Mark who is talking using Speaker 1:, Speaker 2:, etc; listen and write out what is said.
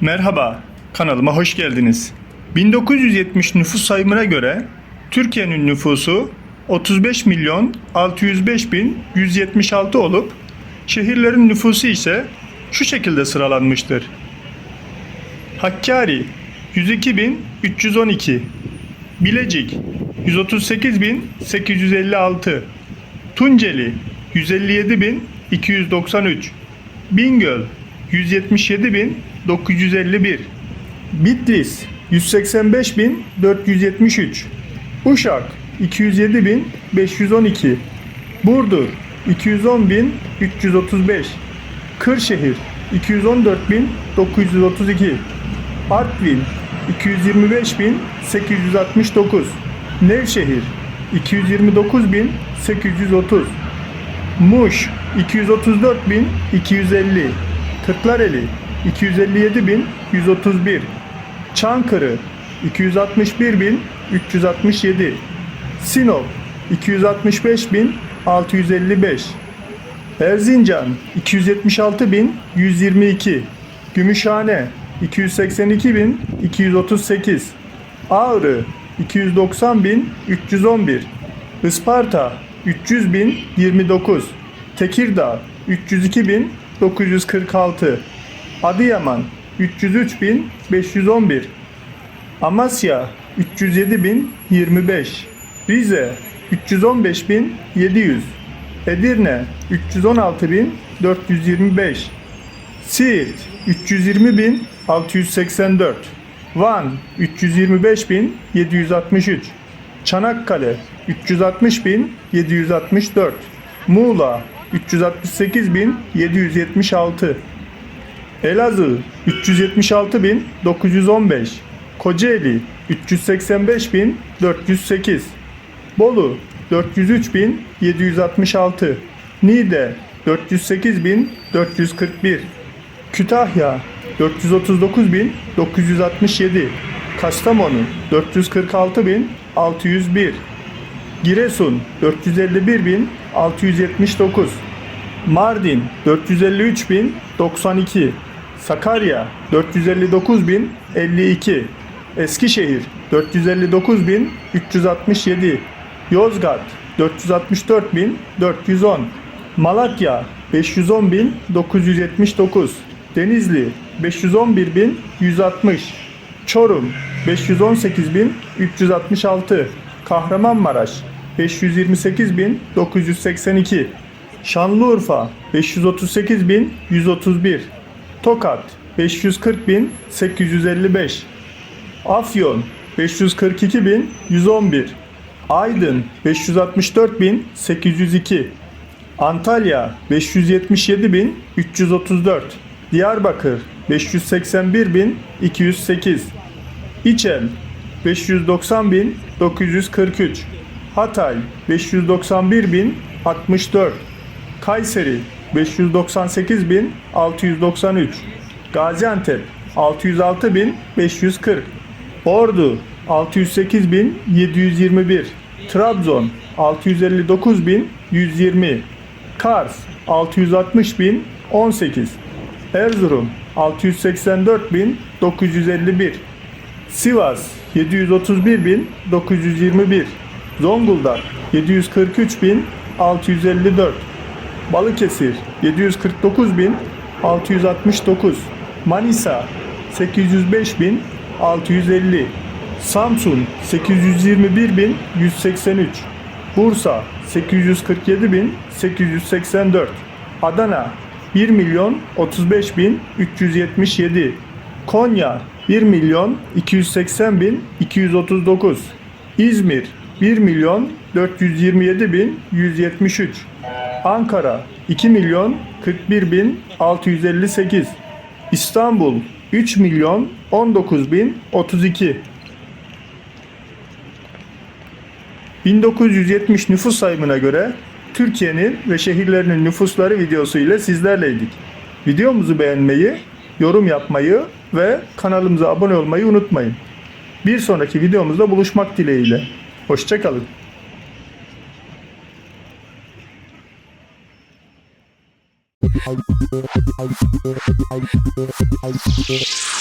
Speaker 1: Merhaba, kanalıma hoş geldiniz. 1970 nüfus sayımına göre Türkiye'nin nüfusu 35 milyon 605 bin 176 olup şehirlerin nüfusu ise şu şekilde sıralanmıştır. Hakkari 102 bin 312 Bilecik 138 bin 856 Tunceli 157 bin 293 Bingöl 177 bin 951 Bitlis 185 bin 473 Uşak 207 bin 512 Burdur 210 bin 335 Kırşehir 214 bin 932 Artvin 225 bin 869 Nevşehir 229 bin 830 Muş 234 bin 250 Kırklareli 257 bin 131 Çankırı 261 bin 367 Sinop 265 bin 655 Erzincan 276 bin 122 Gümüşhane 282 bin 238 Ağrı 290 bin 311 Isparta 300 bin 29 Tekirdağ 302 bin 946 Adıyaman 303 bin 511 Amasya 307 bin 25 Rize 315 bin 700 Edirne 316 bin 425 Siirt 320 bin 684 Van 325 bin 763 Çanakkale 360 bin 764 Muğla 368 bin 776 Elazığ 376 bin 915 Kocaeli 385 bin 408 Bolu 403 bin 766 Niğde 408 bin 441 Kütahya 439 bin 967 Kastamonu 446 bin 601 Giresun 451 bin 679 Mardin 453 bin 92 Sakarya 459 bin 52 Eskişehir 459 bin 367 Yozgat 464 bin 410 Malatya 510 bin 979 Denizli 511 bin 160 Çorum 518 bin 366 Kahramanmaraş 528 bin 982 Şanlıurfa 538 bin 131 Tokat 540 bin 855 Afyon 542 bin 111 Aydın 564 bin 802 Antalya 577 bin 334 Diyarbakır 581 bin 208 İçen 590 bin 943 Hatay 591 bin 64 Kayseri 598 bin 693 Gaziantep 606 bin 540 Ordu 608 bin 721 Trabzon 659 bin 120 Kars 660 bin 18 Erzurum 684 bin 951 Sivas 731 bin 921 Zonguldak 743 bin 654 Balıkesir 749 bin 669 Manisa 805 bin 650 Samsun 821 bin 183 Bursa 847 bin 884 Adana 1 milyon 35 bin 377 Konya 1 milyon 280 bin 239 İzmir 1 milyon 427 bin 173 Ankara 2 milyon 41 bin 658 İstanbul 3 milyon 19 bin 32 1970 nüfus sayımına göre Türkiye'nin ve şehirlerinin nüfusları videosu ile sizlerleydik. Videomuzu beğenmeyi, yorum yapmayı ve kanalımıza abone olmayı unutmayın. Bir sonraki videomuzda buluşmak dileğiyle. Hoşçakalın. I'll